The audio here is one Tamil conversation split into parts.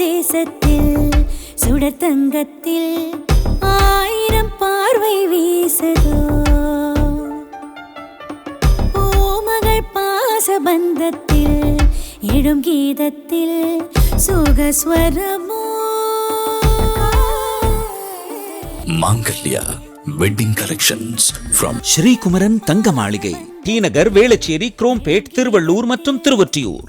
தேசத்தில் சுடர் தங்கத்தில் ஆயிரம் பார்வை வீசதோ? பூமகள் பாசபந்தத்தில் எழும் கீதத்தில் சுகஸ்வரமோ? Mangalya wedding collections from Srikumaran Thanga Maligai T Nagar Velachery Chromepet Tiruvallur மற்றும் திருவொற்றியூர்.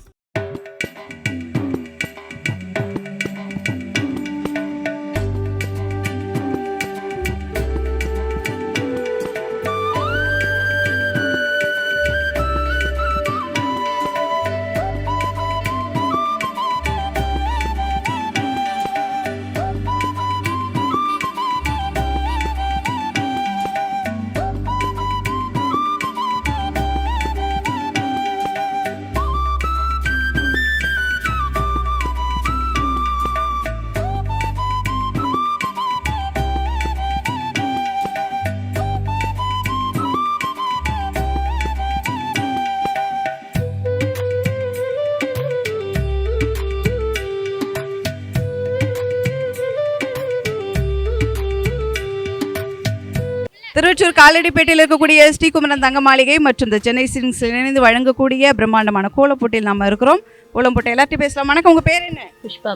திருவொற்றூர் காலடிப்பேட்டையில் இருக்கக்கூடிய ஸ்ரீகுமரன் தங்க மாளிகை மற்றும் இந்த சென்னை சிங்ஸ் இணைந்து வழங்கக்கூடிய பிரம்மாண்டமான கோலப்போட்டியில் நம்ம இருக்கிறோம். கோலப்போட்டை எல்லாத்தையும் பேசலாம். வணக்கம். உங்க பேர் என்ன? புஷ்பா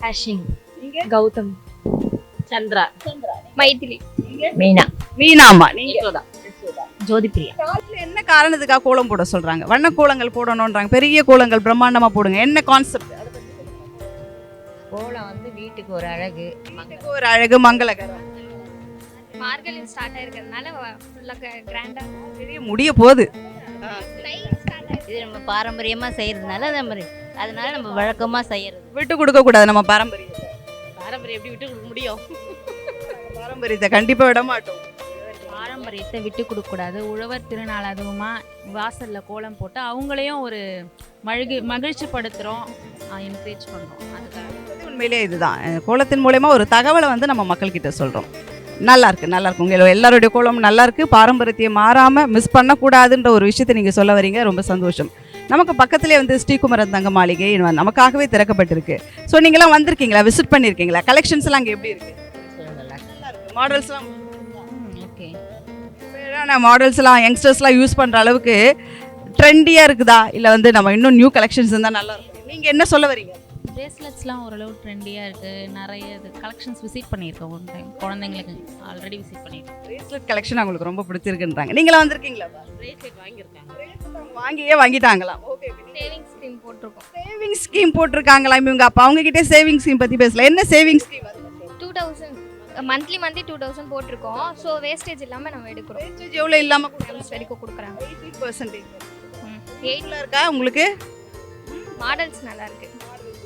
ஹர்ஷிங் கௌதம். சந்திரா. மைதிலி. மீனா. மீனாமா நீங்க? ஜோதி பிரியா காலத்துல என்ன காரணத்துக்காக கோலம் போட சொல்றாங்க? வண்ண கோலங்கள் போடணும்ன்றாங்க. பெரிய கோலங்கள் பிரம்மாண்டமா போடுங்க. என்ன கான்செப்ட் கோலம் வந்து வீட்டுக்கு ஒரு அழகு. வீட்டுக்கு ஒரு அழகு மங்களகரம். மார்கழி ஸ்டார்ட் ஆயிருக்கிறதுனால ஃபுல்லாக கிராண்டாக பெரிய முடிய போகுது. இது நம்ம பாரம்பரியமா செய்யறதுனால அது மாதிரி. அதனால நம்ம வழக்கமா செய்யறது. விட்டு கொடுக்க கூடாது நம்ம பாரம்பரியத்தை. பாரம்பரியம் எப்படி விட்டு கொடுக்க முடியும்? பாரம்பரியத்தை கண்டிப்பா விட மாட்டோம். பாரம்பரியத்தை விட்டு கொடுக்க கூடாது. உழவர் திருநாள் அதுவுமா வாசல்ல கோலம் போட்டு அவங்களையும் ஒரு மழுகு மகிழ்ச்சி படுத்துறோம் என்கரேஜ் பண்றோம் அதுக்காக. இது உண்மையிலேயே இதுதான். கோலத்தின் மூலயமா ஒரு தகவலை வந்து நம்ம மக்கள்கிட்ட சொல்றோம். நல்லா இருக்கு நல்லா இருக்கு உங்க எல்லாருடைய கோலம் நல்லா இருக்கு பாரம்பரியத்தை மாறாம மிஸ் பண்ணக்கூடாதுன்ற ஒரு விஷயத்தை நீங்க சொல்ல வரீங்க. ரொம்ப சந்தோஷம். நமக்கு பக்கத்திலே வந்து ஸ்ரீகுமரன் தங்க மாளிகை நமக்காகவே திறக்கப்பட்டிருக்கு. ஸோ நீங்களாம் வந்திருக்கீங்களா? விசிட் பண்ணியிருக்கீங்களா கலெக்ஷன்ஸ் எல்லாம் அங்கே எப்படி இருக்கு? மாடல்ஸ்லாம் ஓகே மாடல்ஸ் எல்லாம் யங்ஸ்டர்ஸ்லாம் யூஸ் பண்ற அளவுக்கு ட்ரெண்டியா இருக்குதா? இல்ல வந்து நம்ம இன்னும் நியூ கலெக்ஷன்ஸ் இருந்தா நல்லா இருக்கும். நீங்க என்ன சொல்ல வரீங்க? பிரேஸ்லெட்ஸ்லாம் ஓரளவு ட்ரெண்டியாக இருக்குது நிறைய இது கலெக்ஷன்ஸ் விசிட் பண்ணியிருக்கோம். ஒன் டைம் குழந்தைங்களுக்கு ஆல்ரெடி விசிட் பண்ணியிருக்கோம். பிரேஸ்லெட் கலெக்ஷன் அவங்களுக்கு ரொம்ப பிடிச்சிருக்குன்றாங்க. நீங்களா வந்திருக்கீங்களா பிரேஸ்லெட் வாங்கியிருக்காங்க. வாங்கியே வாங்கிட்டாங்களாம். ஓகே சேவிங்ஸ் ஸ்கீம் போட்டிருக்கோம். சேவிங் ஸ்கீம் போட்டிருக்காங்களா? இவங்க அப்பா அவங்க கிட்டே சேவிங் ஸ்கீம் பத்தி பேசல என்ன saving scheme two thousand monthly monthly two thousand போட்டிருக்கோம். ஸோ வேஸ்டேஜ் இல்லாமல் நம்ம எடுக்கிறோம். வேஸ்டேஜ் எவ்வளோ இல்லாம யூஸ் வரைக்கும் கொடுக்குறாங்க. எயிட்டீன் பர்சன்டேஜ் எயிட் இருக்கா உங்களுக்கு? மாடல்ஸ் நல்லா இருக்கு.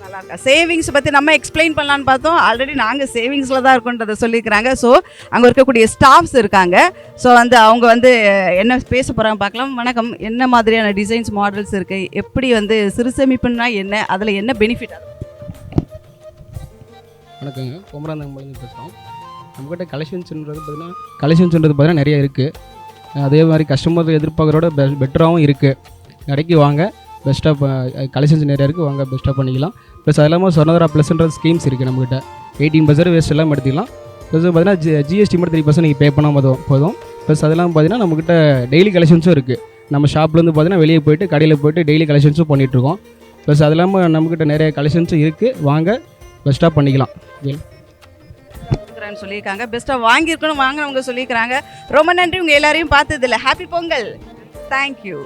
நல்லா இருக்கா சேவிங்ஸ் பற்றி நம்ம எக்ஸ்பிளைன் பண்ணலான்னு பார்த்தோம். ஆல்ரெடி நாங்கள் சேவிங்ஸில் தான் இருக்கோன்றதை சொல்லியிருக்கிறாங்க. ஸோ அங்கே இருக்கக்கூடிய ஸ்டாஃப்ஸ் இருக்காங்க. ஸோ வந்து அவங்க வந்து என்ன பேச போகிறாங்க பார்க்கலாம். வணக்கம். என்ன மாதிரியான டிசைன்ஸ் மாடல்ஸ் இருக்குது எப்படி வந்து சிறு சேமிப்புன்னா என்ன? அதில் என்ன பெனிஃபிட் வணக்கங்க. குமராந்தங்கம்லேருந்து பேசுகிறோம் நம்மக்கிட்ட கலெக்ஷன்ஸ்ன்றது பார்த்தீங்கன்னா கலெக்ஷன்ஸ்ன்றது பார்த்தீங்கன்னா நிறைய இருக்குது அதே மாதிரி கஸ்டமர் எதிர்பார்க்குறோட பெ பெட்டராகவும் இருக்குது கடைக்கு வாங்க. பெஸ்ட்டாக கலெக்ஷன்ஸ் நிறையா இருக்குது வாங்க பெஸ்ட்டாக பண்ணிக்கலாம். ப்ளஸ் அது இல்லாமல் சொன்னதரா ப்ளஸ்ன்ற ஸ்கீம்ஸ் இருக்குது நம்மகிட்ட. எயிட்டீன் பர்சன்ட் வேஸ்ட் எல்லாம் எடுத்துக்கலாம். ப்ளஸ் பார்த்தீங்கன்னா ஜி ஜிஎஸ்டி மட்டும் த்ரீ பர்சன்ட் நீங்கள் பே பண்ணால் போதும் போதும். ப்ளஸ் அதெல்லாம் பார்த்தீங்கன்னா நம்மக்கிட்ட டெய்லி கலெக்ஷன்ஸும் இருக்குது நம்ம ஷாப்லேருந்து பார்த்தீங்கன்னா வெளியே போயிட்டு கடையில் போயிட்டு டெய்லி கலெக்ஷன்ஸும் பண்ணிகிட்ருக்கோம் ப்ளஸ் அது இல்லாமல் நம்மக்கிட்ட நிறைய கலெக்ஷன்ஸும் இருக்குது வாங்க பெஸ்ட்டாக பண்ணிக்கலாம். சொல்லியிருக்காங்க. பெஸ்ட்டாக வாங்கியிருக்கணும் வாங்கினவங்க சொல்லியிருக்கிறாங்க. ரொம்ப நன்றி உங்கள் எல்லாரையும் பார்த்ததில்ல. ஹாப்பி பொங்கல். தேங்க்யூ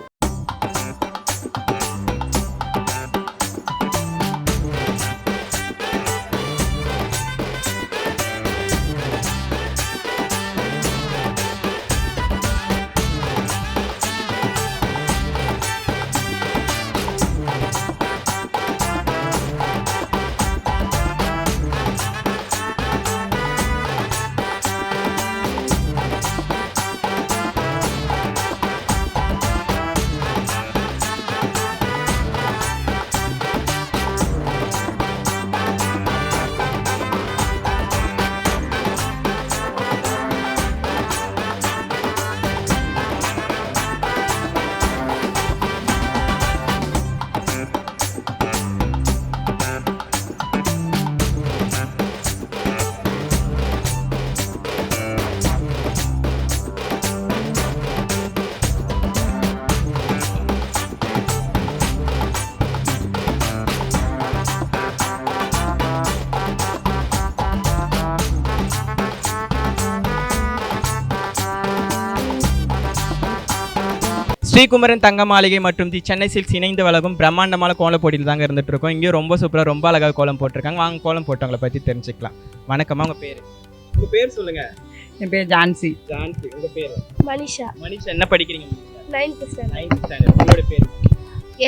ஸ்ரீகுமரன் தங்க மாளிகை மற்றும் தி சென்னை சில்க்ஸ் இணைந்து வழங்கும் பிரம்மாண்டமான கோலம் போட்டியில் தாங்க இருந்துட்டு இருக்கோம் இங்கேயும் ரொம்ப சூப்பராக ரொம்ப அழகாக கோலம் போட்டிருக்காங்க. வாங்க கோலம் போட்டவங்களை பற்றி தெரிஞ்சுக்கலாம். வணக்கம்மா உங்கள் பேர்? உங்கள் பேர் சொல்லுங்க. என் பேர் ஜான்சி. ஜான்சி உங்கள் பேர்? மனிஷா. மனிஷா என்ன படிக்கிறீங்க? நைன்த் ஸ்டாண்டர்ட் நைன்த் ஸ்டாண்டர்ட் உங்களோட பேர்?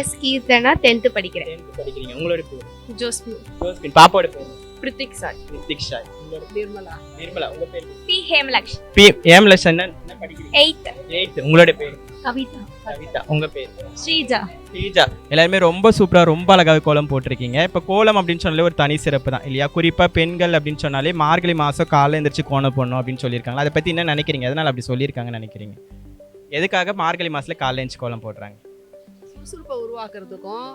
எஸ் கீர்த்தனா டென்த்து படிக்கிறேன். டென்த் படிக்கிறீங்க. உங்களோட பேர்? ஜோஸ்மி ஜோஸ்பின் பாப்பாவோட பேர்? பிரித்திக் சாய். நிதிக்ஷா உங்களோட நிர்மலா. நிர்மலா உங்கள் பேர்? பி ஹேமலக்ஷ் பி ஏம்லஸ் என்ன என்ன படிக்கிறீங்க? எயித் எயித் உங்களோட பேர்? கவிதா. கவிதா உங்கள் பேர்? ஸ்ரீஜா. ஸ்ரீஜா. எல்லாருமே ரொம்ப சூப்பராக ரொம்ப அழகாக கோலம் போட்டிருக்கீங்க. இப்போ கோலம் அப்படின்னு சொன்னாலே ஒரு தனி சிறப்பு தான் இல்லையா? குறிப்பாக பெண்கள் அப்படின்னு சொன்னாலே மார்கழி மாதம் காலைல எந்திரிச்சு கோலம் போடணும் அப்படின்னு சொல்லியிருக்காங்க. அதை பற்றி என்ன நினைக்கிறீங்க? எதனால் அப்படி சொல்லியிருக்காங்கன்னு நினைக்கிறீங்க? எதுக்காக மார்கழி மாதத்தில் காலைல எழுந்துச்சு கோலம் போடுறாங்க? சுறுசுறுப்பை உருவாக்குறதுக்கும்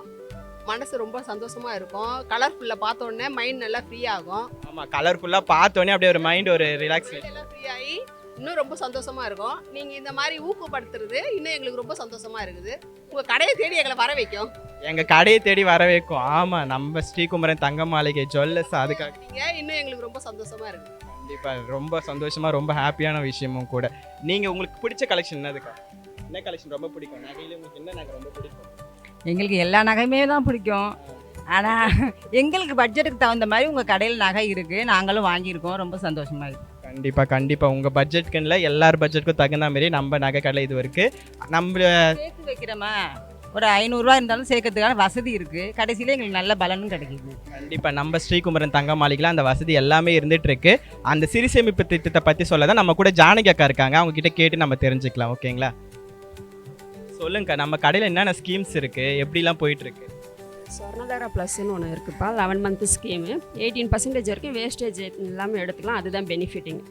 மனசு ரொம்ப சந்தோஷமா இருக்கும். கலர்ஃபுல்லாக பார்த்த உடனே மைண்ட் நல்லா ஃப்ரீ ஆகும். ஆமாம் கலர்ஃபுல்லாக பார்த்தோன்னே அப்படியே ஒரு மைண்ட் ஒரு ரிலாக்ஸ் ஃப்ரீ ஆகி இன்னும் ரொம்ப சந்தோஷமா இருக்கும். நீங்க இந்த மாதிரி ஊக்கப்படுத்துறது இன்னும் எங்களுக்கு ரொம்ப சந்தோஷமா இருக்குது. உங்க கடையை தேடி எங்களை வர வைக்கும். எங்கள் கடையை தேடி வர வைக்கும். ஆமாம் நம்ம ஸ்ரீகுமரன் தங்க மாளிகை ஜுவல்லர்ஸ் அதுக்காக. இன்னும் எங்களுக்கு ரொம்ப சந்தோஷமா இருக்கு கண்டிப்பாக ரொம்ப சந்தோஷமாக ரொம்ப ஹாப்பியான விஷயமும் கூட. நீங்கள் உங்களுக்கு பிடிச்ச கலெக்ஷன் என்னதுக்கா? என்ன கலெக்ஷன் ரொம்ப பிடிக்கும்? நகையில உங்களுக்கு என்ன நகை ரொம்ப பிடிக்கும்? எங்களுக்கு எல்லா நகையுமே தான் பிடிக்கும். ஆனால் எங்களுக்கு பட்ஜெட்டுக்கு தகுந்த மாதிரி உங்கள் கடையில் நகை இருக்குது நாங்களும் வாங்கியிருக்கோம். ரொம்ப சந்தோஷமாக இருக்குது கண்டிப்பாக கண்டிப்பாக உங்கள் பட்ஜெட்க்குன்னு எல்லார் பட்ஜெட்டுக்கும் தகுந்த மாதிரி நம்ம நகை கடை இது இருக்குது நம்ம சேர்த்து வைக்கிறோமா? ஒரு ஐநூறுரூவா இருந்தாலும் சேர்க்கறதுக்கான வசதி இருக்குது கடைசியில எங்களுக்கு நல்ல பலனும் கிடைக்குது. கண்டிப்பாக நம்ம ஸ்ரீகுமரன் தங்க மாளிகையில் அந்த வசதி எல்லாமே இருந்துட்டு இருக்கு அந்த சிறு சேமிப்பு திட்டத்தை பற்றி சொல்ல தான் நம்ம கூட ஜானகி அக்கா இருக்காங்க. அவங்க கிட்ட கேட்டு நம்ம தெரிஞ்சுக்கலாம். ஓகேங்களா? சொல்லுங்கக்கா. நம்ம கடையில் என்னென்ன ஸ்கீம்ஸ் இருக்குது எப்படிலாம் போயிட்டு இருக்கு சொர்ணதாரா ப்ளஸ்ன்னு ஒன்று இருக்குப்பா. Eleven month scheme eighteen percentage வரைக்கும் வேஸ்டேஜ் எல்லாமே எடுத்துக்கலாம். அதுதான் பெனிஃபிட்டிங்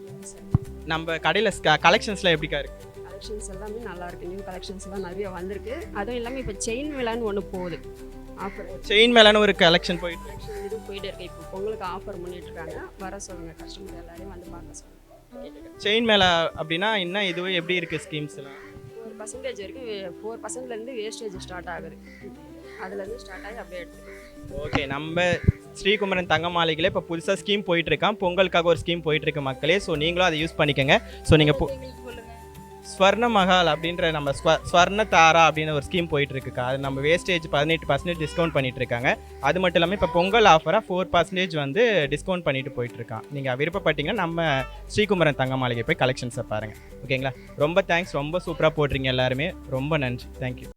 நம்ம கடையில் கலெக்ஷன்ஸ்லாம் எப்படிக்கா இருக்கு? கலெக்ஷன்ஸ் எல்லாமே நல்லா இருக்கு. நியூ கலெக்ஷன்ஸ் எல்லாம் நிறைய வந்திருக்கு. அதுவும் இல்லாமல் இப்போ செயின் விழான்னு ஒன்று போகுது. ஆஃபர் செயின் மேலான ஒரு கலெக்ஷன் போயிட்டு இது போயிட்டு இருக்கு. இப்போ பொங்கலுக்கு ஆஃபர் பண்ணிட்டு இருக்காங்க வர சொல்லுங்க. கஸ்டமர் எல்லாரையும் வந்து பார்க்க சொல்லுங்க. செயின் மேலே அப்படின்னா என்ன? இதுவே எப்படி இருக்குது ஸ்கீம்ஸ்லாம் ஃபோர் பர்சன்டேஜ் வரைக்கும் ஃபோர் பர்சன்ட்லேருந்து வேஸ்டேஜ் ஸ்டார்ட் ஆகுது. அதுலேருந்து ஸ்டார்ட் ஆகி அப்படியே எடுத்துக்கலாம். ஓகே நம்ம ஸ்ரீகுமரன் தங்க மாளிகையில் இப்போ புதுசாக ஸ்கீம் போயிட்டு இருக்கான் பொங்கலுக்காக ஒரு ஸ்கீம் போயிட்டு இருக்கு மக்களே. ஸோ நீங்களும் அதை யூஸ் பண்ணிக்கோங்க. ஸோ நீங்கள் ஸ்வர்ண மகால் அப்படின்ற நம்ம ஸ்வ ஸ்வர்ண தாரா அப்படின்னு ஒரு ஸ்கீம் போயிட்டு இருக்குக்கா அது நம்ம வேஸ்டேஜ் பதினெட்டு பர்சன்டேஜ் டிஸ்கவுண்ட் பண்ணிட்டு இருக்காங்க அது மட்டும் இல்லாமல் இப்போ பொங்கல் ஆஃபராக ஃபோர் பர்சன்டேஜ் வந்து டிஸ்கவுண்ட் பண்ணிட்டு போயிட்டு இருக்கான் நீங்கள் விருப்பப்பட்டீங்கன்னா நம்ம ஸ்ரீகுமரன் தங்க மாளிகை போய் கலெக்ஷன்ஸை பாருங்கள் ஓகேங்களா ரொம்ப தேங்க்ஸ் ரொம்ப சூப்பராக போடுறீங்க எல்லாருமே. ரொம்ப நன்றி. தேங்க்யூ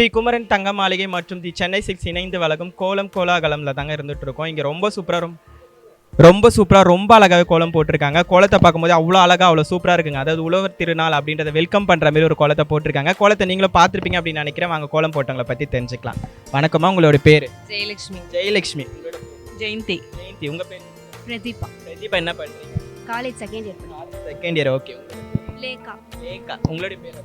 ஸ்ரீ குமரன் தங்க மாளிகை மற்றும் தி சென்னை சிக்ஸ் இணைந்து வழங்கும் கோலம் கோலாகலம்ல தாங்க இருந்துட்டு இருக்கோம் இங்கே ரொம்ப சூப்பராக ரொம்ப ரொம்ப சூப்பராக ரொம்ப அழகாகவே கோலம் போட்டிருக்காங்க. கோலத்தை பார்க்கும்போது அவ்வளோ அழகாக அவ்வளோ சூப்பராக இருக்குங்க. அதாவது உழவர் திருநாள் அப்படின்றத வெல்கம் பண்ணுற மாதிரி ஒரு கோலத்தை போட்டிருக்காங்க. கோலத்தை நீங்களும் பார்த்துருப்பீங்க அப்படின்னு நினைக்கிறேன். வாங்க கோலம் போட்டவங்களை பற்றி தெரிஞ்சுக்கலாம். வணக்கம்மா உங்களோட பேர்? ஜெயலட்சுமி. ஜெயலட்சுமி. ஜெயந்தி. ஜெயந்தி. உங்கள் பேர்? பிரதீபா. பிரதீபா என்ன பண்ணுறீங்க college second year second year okay Lekha. Lekha உங்களுடைய பேர்?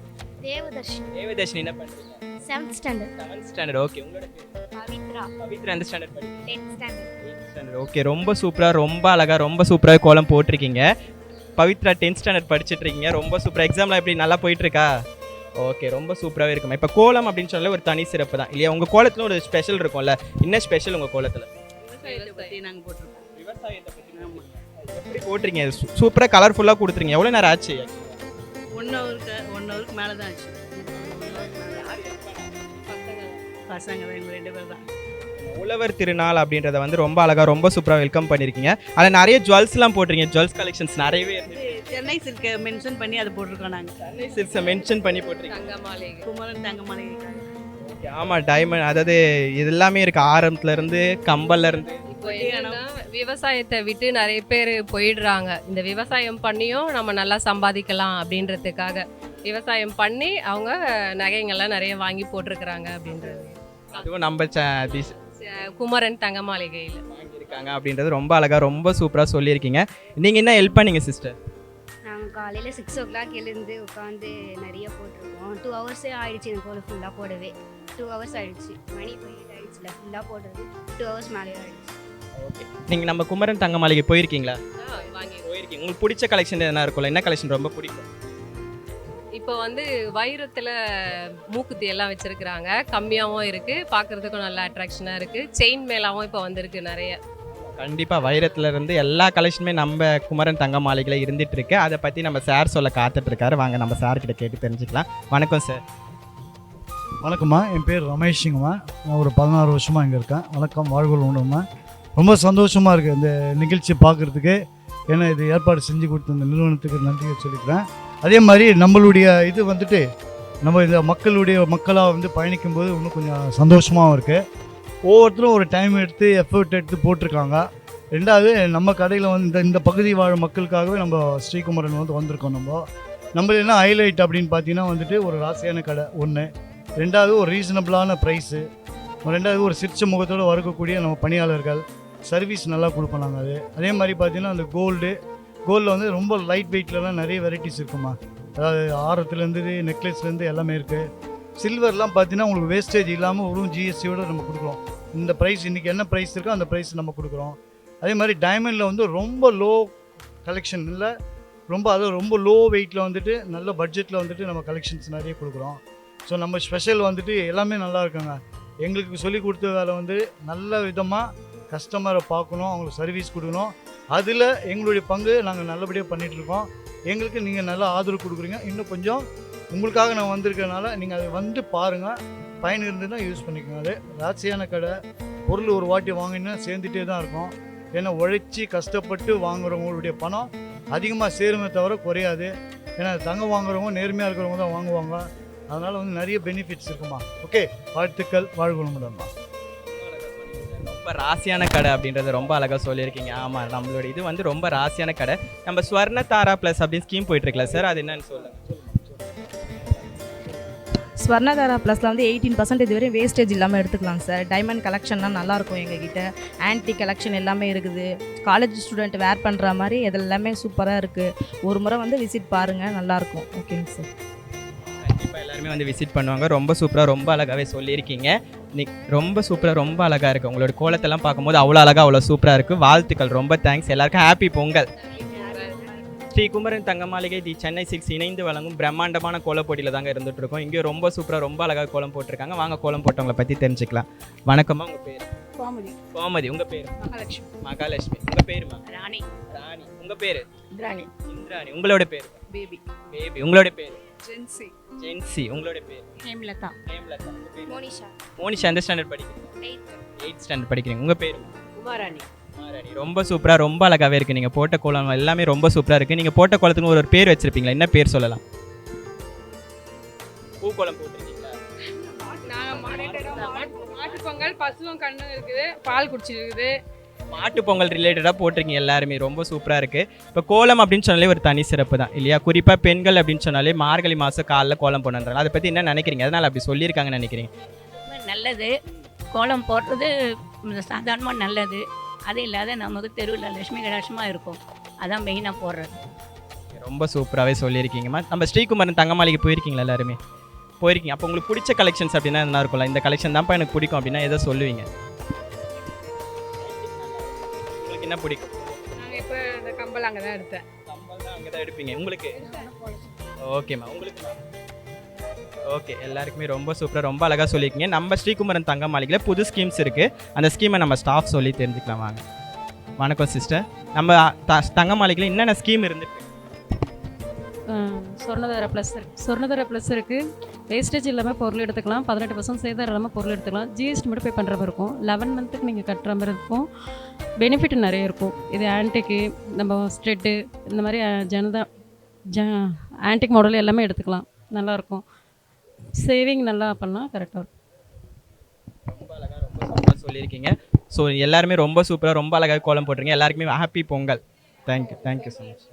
தேவதர்ஷினி. தேவதர்ஷினி என்ன பண்ணுறீங்க seventh standard seventh standard okay உங்களோட பேர் பவித்ரா. பவித்ரா எந்த ஸ்டாண்டர்ட் படிக்கிறீங்க டென்த் ஸ்டாண்டர்ட் ஸ்டாண்டர்ட் ஓகே ரொம்ப சூப்பராக ரொம்ப அழகாக ரொம்ப சூப்பராக கோலம் போட்டிருக்கீங்க. பவித்ரா டென்த் ஸ்டாண்டர்ட் படிச்சுட்டு இருக்கீங்க ரொம்ப சூப்பராக எக்ஸாம்லாம் எப்படி நல்லா போயிட்டு இருக்கா ஓகே ரொம்ப சூப்பராகவே இருக்கும்? இப்போ கோலம் அப்படின்னு சொன்னாலே ஒரு தனி சிறப்பு தான். இல்லையா? உங்கள் கோலத்தில் ஒரு ஸ்பெஷல் இருக்கும்ல. என்ன ஸ்பெஷல் உங்கள் கோலத்தில்? எப்படி போட்டிருக்கீங்க? சூப்பராக கலர்ஃபுல்லாக கொடுத்துருங்க எவ்வளோ நேரம் ஆச்சு? ஒன் ஹவருக்கு ஒன் ஹவருக்கு மேலே தான் ஆச்சு. பசங்க தான் ரெண்டு பேர் தான். உழவர் திருநாள் அப்படின்றத வந்து ரொம்ப அழகாக ரொம்ப சூப்பராக வெல்கம் பண்ணியிருக்கீங்க அதில் நிறைய ஜுவல்ஸ்லாம் போட்டிருக்கீங்க. ஜுவல்ஸ் கலெக்ஷன்ஸ் நிறையவே சென்னை சில்கை மென்ஷன் பண்ணி அதை போட்டிருக்கோம் நாங்கள் சென்னை சில்க்ஸை மென்ஷன் பண்ணி போட்டிருக்கீங்க. தங்க மாளிகை குமரன் தங்க மாளிகை ஓகே ஆமாம் டைமண்ட் அதாவது இது எல்லாமே இருக்குது ஆரம்பத்துலேருந்து கம்பல்லேருந்து விவசாயத்தை விட்டு நிறைய பேர் போயிடுறாங்க. இந்த விவசாயம் பண்ணியும் நம்ம நல்லா சம்பாதிக்கலாம் அப்படின்றதுக்காக. விவசாயம் பண்ணி அவங்க நகைங்கள்லாம் நிறைய வாங்கி போட்டிருக்கிறாங்க அப்படின்றது. அதுவும் நம்ம ச- this ச- குமரன் தங்க மாளிகையில் வாங்கியிருக்காங்க அப்படின்றது ரொம்ப அழகாக ரொம்ப சூப்பராக சொல்லியிருக்கீங்க. நீங்கள் என்ன ஹெல்ப் பண்ணீங்க சிஸ்டர் நாங்கள் காலையில் சிக்ஸ் ஓ கிளாக் எழுந்து உட்காந்து நிறைய போட்டிருக்கோம். டூ ஹவர்ஸே ஆயிடுச்சு எனக்கு போல ஃபுல்லாக போடவே. டூ ஹவர்ஸ் ஆயிடுச்சு. மணி எயிட் ஆயிடுச்சுல ஃபுல்லாக போடுறது. டூ ஹவர்ஸ் மேலே ஆயிடுச்சு. ஓகே நீங்கள் நம்ம குமரன் தங்க மாளிகை போயிருக்கீங்களா வாங்கி போயிருக்கீங்க. உங்களுக்கு பிடிச்ச கலெக்ஷன் எதனா இருக்கும்ல? என்ன கலெக்ஷன் ரொம்ப பிடிக்கும். இப்போ வந்து வைரத்தில் மூக்குத்தி எல்லாம் வச்சிருக்கிறாங்க. கம்மியாகவும் இருக்குது பார்க்குறதுக்கும் நல்ல அட்ராக்ஷனாக இருக்குது செயின் மேலாவும் இப்போ வந்திருக்கு நிறைய. கண்டிப்பாக வைரத்துல இருந்து எல்லா கலெக்ஷனுமே நம்ம குமரன் தங்க மாளிகையில் இருந்துட்டு இருக்கு. அதை பற்றி நம்ம சார் சொல்ல காத்துட்டு இருக்காரு வாங்க நம்ம சார் கிட்ட கேட்டு தெரிஞ்சுக்கலாம். வணக்கம் சார். வணக்கம்மா. என் பேர் ரமேஷுங்கம்மா. நான் ஒரு பதினாறு வருஷமாக இங்கே இருக்கேன். வணக்கம் வாழ்வுகள் உண்டும்மா ரொம்ப சந்தோஷமாக இருக்குது இந்த நிகழ்ச்சி பார்க்குறதுக்கு ஏன்னா இது ஏற்பாடு செஞ்சு கொடுத்த இந்த நிறுவனத்துக்கு நன்றியை சொல்லிக்கிறேன். அதே மாதிரி நம்மளுடைய இது வந்துட்டு நம்ம இந்த மக்களுடைய மக்களாக வந்து பயணிக்கும்போது இன்னும் கொஞ்சம் சந்தோஷமாகவும் இருக்குது ஒவ்வொருத்தரும் ஒரு டைம் எடுத்து எஃபர்ட் எடுத்து போட்டிருக்காங்க. ரெண்டாவது நம்ம கடையில் வந்து இந்த இந்த பகுதி வாழும் மக்களுக்காகவே நம்ம ஸ்ரீகுமரன் வந்து வந்திருக்கோம் நம்ம. நம்ம என்ன ஹைலைட் அப்படின்னு பார்த்தீங்கன்னா வந்துட்டு ஒரு ராசியான கடை ஒன்று ரெண்டாவது ஒரு ரீசனபிளான ப்ரைஸு ரெண்டாவது ஒரு சிரிச்ச முகத்தோடு வரக்கூடிய நம்ம பணியாளர்கள். சர்வீஸ் நல்லா கொடுப்போம் நாங்கள் அது. அதே மாதிரி பார்த்தீங்கன்னா அந்த கோல்டு கோல்டில் வந்து ரொம்ப லைட் வெயிட்லலாம் நிறைய வெரைட்டிஸ் இருக்குமா அதாவது ஆரத்துலேருந்து நெக்லஸ்லேருந்து எல்லாமே இருக்குது சில்வர்லாம் பார்த்தீங்கன்னா உங்களுக்கு வேஸ்டேஜ் இல்லாமல் வெறும் ஜிஎஸ்டியோடு நம்ம கொடுக்குறோம். இந்த ப்ரைஸ் இன்றைக்கி என்ன ப்ரைஸ் இருக்கோ அந்த ப்ரைஸ் நம்ம கொடுக்குறோம். அதே மாதிரி டைமண்டில் வந்து ரொம்ப லோ கலெக்ஷன் இல்லை. ரொம்ப அதுவும் ரொம்ப லோ வெயிட்டில் வந்துட்டு நல்ல பட்ஜெட்டில் வந்துட்டு நம்ம கலெக்ஷன்ஸ் நிறைய கொடுக்குறோம். ஸோ நம்ம ஸ்பெஷல் வந்துட்டு எல்லாமே நல்லா இருக்குங்க. எங்களுக்கு சொல்லி கொடுத்த வேலை வந்து நல்ல விதமாக கஸ்டமரை பார்க்கணும் அவங்களுக்கு சர்வீஸ் கொடுக்கணும். அதில் எங்களுடைய பங்கு நாங்கள் நல்லபடியாக பண்ணிகிட்ருக்கோம் இருக்கோம். எங்களுக்கு நீங்கள் நல்லா ஆதரவு கொடுக்குறீங்க. இன்னும் கொஞ்சம் உங்களுக்காக நான் வந்திருக்கிறனால நீங்கள் அதை வந்து பாருங்கள் பயன் இருந்ததுன்னா யூஸ் பண்ணிக்கோங்க. அது ராசியான கடை பொருள் ஒரு வாட்டி வாங்கினா சேர்ந்துட்டே தான் இருக்கும். ஏன்னா உழைச்சி கஷ்டப்பட்டு வாங்குறவங்களுடைய பணம் அதிகமாக சேருமே தவிர குறையாது. ஏன்னா தங்க வாங்குறவங்க நேர்மையாக இருக்கிறவங்க தான் வாங்குவாங்க. அதனால் வந்து நிறைய பெனிஃபிட்ஸ் இருக்குமா. ஓகே வாழ்த்துக்கள் வாழ்வுமுடன்மா ரொம்ப ராசியான கடை அப்படின்றத ரொம்ப அழகாக சொல்லியிருக்கீங்க. ஆமாம் நம்மளோட இது வந்து ரொம்ப ராசியான கடை. நம்ம ஸ்வர்ண தாரா ப்ளஸ் அப்படின்னு ஸ்கீம் போயிட்டு இருக்குல்ல சார் அது என்னன்னு சொல்லுங்கள் ஸ்வர்ணதாரா ப்ளஸில் வந்து எயிட்டீன் பர்சன்டேஜ் வரையும் வேஸ்டேஜ் இல்லாமல் எடுத்துக்கலாம் சார் டைமண்ட் கலெக்ஷன்லாம் நல்லாயிருக்கும் எங்ககிட்ட. ஆன்டி கலெக்ஷன் எல்லாமே இருக்குது. காலேஜ் ஸ்டூடெண்ட் வேர் பண்ணுற மாதிரி இது எல்லாமே சூப்பராக இருக்குது ஒரு முறை வந்து விசிட் பாருங்கள் நல்லாயிருக்கும் ஓகேங்க சார் கண்டிப்பாக எல்லாருமே வந்து விசிட் பண்ணுவாங்க. ரொம்ப சூப்பராக ரொம்ப அழகாகவே சொல்லியிருக்கீங்க. நீ ரொம்ப சூப்பராக ரொம்ப அழகாக இருக்குது உங்களோட கோலத்தெல்லாம் பார்க்கும்போது அவ்வளோ அழகாக அவ்வளோ சூப்பராக இருக்குது வாழ்த்துக்கள். ரொம்ப தேங்க்ஸ் எல்லாருக்கும் ஹாப்பி பொங்கல். ஸ்ரீ குமரன் தங்க மாளிகை தி சென்னை சிக்ஸ் இணைந்து வழங்கும் பிரம்மாண்டமான கோலப் போட்டியில் தாங்க இருந்துட்டு இருக்கோம் இங்கேயும் ரொம்ப சூப்பராக ரொம்ப அழகாக கோலம் போட்டிருக்காங்க. வாங்க கோலம் போட்டவங்களை பற்றி தெரிஞ்சுக்கலாம். வணக்கம்மா உங்கள் பேர்? கோமதி. கோமதி. உங்கள் பேர்? மகாலட்சுமி. மகாலட்சுமி. உங்கள் பேருமா ராணி. ராணி. உங்கள் பேர்? ராணி இந்திராணி. உங்களோட பேர்? பேபி. பேபி. உங்களோட பேர்? ஜென்சி ஜென்சி உங்களோட பேர்? ஹேம்லதா. ஹேம்லதா. உங்க பேர்? மோனிஷா. மோனிஷா எந்த ஸ்டாண்டர்ட் படிக்கிறீங்க? எயிட் ஸ்டாண்டர்ட் படிக்கிறீங்க. உங்கள் பேர்? உமாராணி மாராணி ரொம்ப சூப்பராக ரொம்ப அழகாகவே இருக்குது நீங்கள் போட்ட கோலம் எல்லாமே ரொம்ப சூப்பராக இருக்குது நீங்கள் போட்ட கோலத்துக்கு ஒரு ஒரு பேர் வச்சுருப்பீங்களா? என்ன பேர் சொல்லலாம்? பூக்கோலம் போட்டிருக்கீங்களா? நாங்கள் மாட்டு பொங்கல் பசுவும் கண்ணும் இருக்குது. பால் குடிச்சிருக்குது. மாட்டு பொங்கல் ரிலேட்டடாக போட்டிருக்கீங்க எல்லாருமே. ரொம்ப சூப்பராக இருக்குது இப்போ கோலம் அப்படின்னு சொன்னாலே ஒரு தனி சிறப்பு தான் இல்லையா? குறிப்பாக பெண்கள் அப்படின்னு சொன்னாலே மார்கழி மாதம் காலைல கோலம் போடணுன்றாங்க அதை பற்றி என்ன நினைக்கிறீங்க? அதனால் அப்படி சொல்லியிருக்காங்கன்னு நினைக்கிறீங்க. நல்லது. கோலம் போடுறது சாதாரணமாக நல்லது. அது இல்லாத நமக்கு தெருவில் லட்சுமி கடாட்சமாக இருக்கும். அதான் மெயினாக போடுறது. ரொம்ப சூப்பராகவே சொல்லியிருக்கீங்கம்மா நம்ம ஸ்ரீகுமரன் தங்கமாளிகை போயிருக்கீங்களா எல்லாருமே? போயிருக்கீங்க. அப்போ உங்களுக்கு பிடிச்ச கலெக்ஷன்ஸ் அப்படின்னா என்ன இருக்கும்ல? இந்த கலெக்ஷன் தான்ப்பா எனக்கு பிடிக்கும் அப்படின்னா எதை சொல்லுவீங்க? உங்களுக்கு என்ன பிடிக்கும்? நாங்கள் இப்போ இந்த கம்பல் அங்கே தான் எடுத்தேன். கம்பல் தான் அங்கே தான் எடுப்பீங்க. உங்களுக்கு? ஓகேம்மா உங்களுக்கு? ஓகே எல்லாருக்குமே ரொம்ப சூப்பராக ரொம்ப அழகாக சொல்லியிருக்கீங்க நம்ம ஸ்ரீகுமரன் தங்க மாளிகையில் புது ஸ்கீம்ஸ் இருக்குது அந்த ஸ்கீமை நம்ம ஸ்டாஃப் சொல்லி தெரிஞ்சுக்கலாம் வாங்க. வணக்கம் சிஸ்டர் நம்ம த தங்க மாளிகையில் என்னென்ன ஸ்கீம் இருந்துட்டு சொர்ணதர ப்ளஸ் சொர்ணதர ப்ளஸ் இருக்குது வேஸ்டேஜ் இல்லாமல் பொருள் எடுத்துக்கலாம். பதினெட்டு பர்சன்ட் சேதாரம் இல்லாமல் பொருள் எடுத்துக்கலாம். ஜிஎஸ்டி மட்டும் பே பண்ணுற மாதிரி இருக்கும். லெவன் மந்த்துக்கு நீங்கள் கட்டுற மாதிரி இருக்கும். பெனிஃபிட் நிறைய இருக்கும். இது ஆன்டிக்கு நம்ம ஸ்ட்ரெட்டு இந்த மாதிரி ஜனதா ஜ ஆன்டிக் மாடல் எல்லாமே எடுத்துக்கலாம். நல்லாயிருக்கும் சேவிங் நல்லா பண்ணால் கரெக்டாக இருக்கும். சூப்பராக சொல்லியிருக்கீங்க. ஸோ எல்லாருமே ரொம்ப சூப்பராக ரொம்ப அழகாக கோலம் போட்டிருக்கீங்க. எல்லாருக்குமே happy Pongal. Thank you thank you so much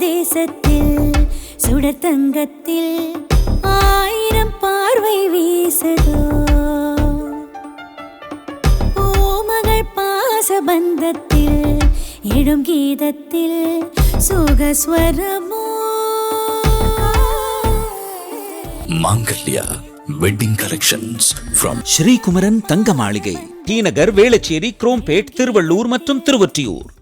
தேசத்தில் சுடர் தங்கத்தில் ஆயிரம் பார்வை வீசதோ? பூமகள் பாசபந்தத்தில் எழும் கீதத்தில் சுகஸ்வரமோ? Mangalya Wedding Collections from Srikumaran Thanga Maligai T Nagar Velachery Chromepet Tiruvallur மற்றும் திருவொற்றியூர்.